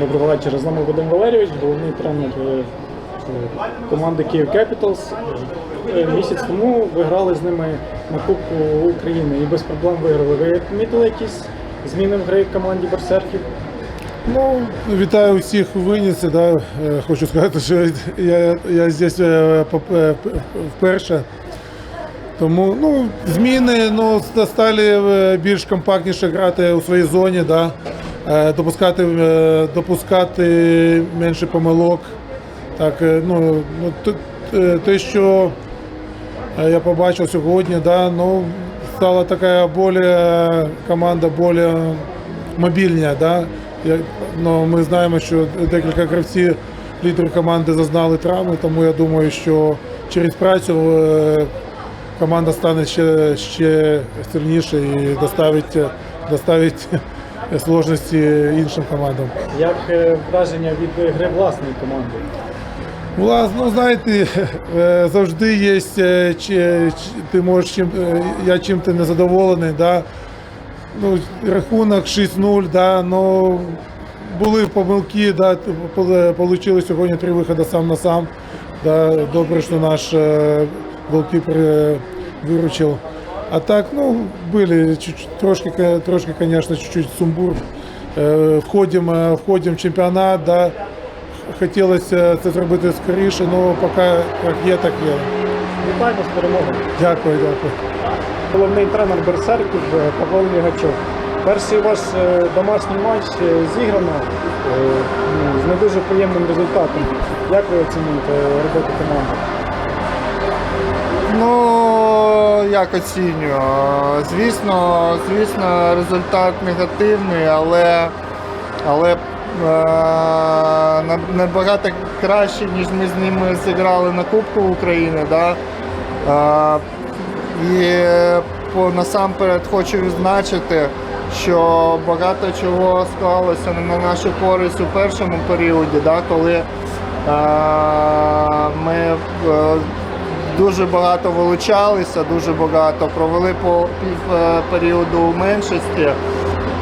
Доброго вечора. З нами Вадим Валерійович, головний тренер е, е, команди Київ Capitals. Е, Місяць тому ви грали з ними на Кубку України і без проблем виграли. Ви помітили якісь зміни в грі в команді Берсерків? Ну, вітаю всіх в Винниці. Да. Е, Хочу сказати, що я, я здесь е, е, вперше. Тому ну, зміни ну, стали більш компактніше грати у своїй зоні, да. Допускати, допускати менше помилок. Так, ну, ну, те, що я побачив сьогодні, да, ну, стала така більш команда більш мобільна. Да? Ну, ми знаємо, що декілька гравців лідери команди зазнали травми, тому я думаю, що через працю е, команда стане ще, ще сильніше і доставить, доставить сложності іншим командам. Як е, враження від гри власної команди? Влас, ну знаєте, е, завжди є, чи, чи ти можеш чим, я чим ти не задоволений, да? Ну, рахунок 6-0, да, ну, були помилки, да, отримали сьогодні три виходи сам на сам. Да, добре, що наш е, голкіпер е, виручив. А так, ну, были чуть-чуть, трошки, трошки, конечно, чуть-чуть сумбур. Входимо, е, входимо в чемпіонат, да, хотілося це зробити скоріше, але поки як є, так є. Вітаємо з перемогою. Дякую, дякую. Головний тренер Берсерків е, Павло Лігачов. Перший ваш е, домашній матч е, зіграно з не дуже приємним результатом. Як ви оцінюєте роботу команди? Ну, як оцінюю. Звісно, звісно, результат негативний, але, але набагато краще, ніж ми з ними зіграли на Кубку України. Да? І насамперед хочу відзначити, що багато чого склалося на нашу користь у першому періоді, да, коли е, ми е, дуже багато вилучалися, дуже багато провели по пів е, періоду у меншості.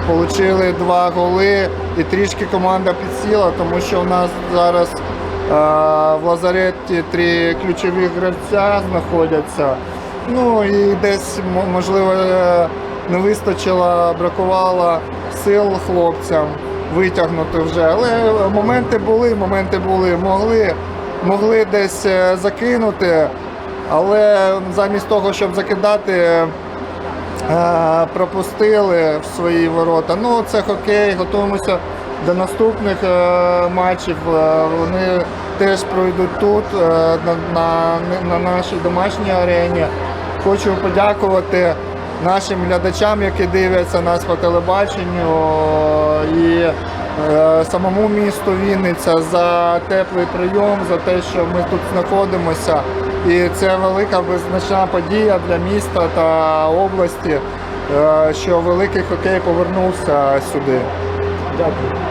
Получили два голи і трішки команда підсіла, тому що у нас зараз е, в лазареті три ключові гравця знаходяться. Ну і десь можливо е, не вистачило, бракувало сил хлопцям витягнути вже. Але моменти були, моменти були, могли, могли десь е, закинути, але замість того, щоб закидати. е, пропустили в свої ворота. Ну, це хокей, готуємося до наступних матчів. Вони теж пройдуть тут, на, на, на нашій домашній арені. Хочу подякувати нашим глядачам, які дивляться нас по телебаченню і е, самому місту Вінниця за теплий прийом, за те, що ми тут знаходимося. І це велика визначна подія для міста та області, е, що великий хокей повернувся сюди. Дякую.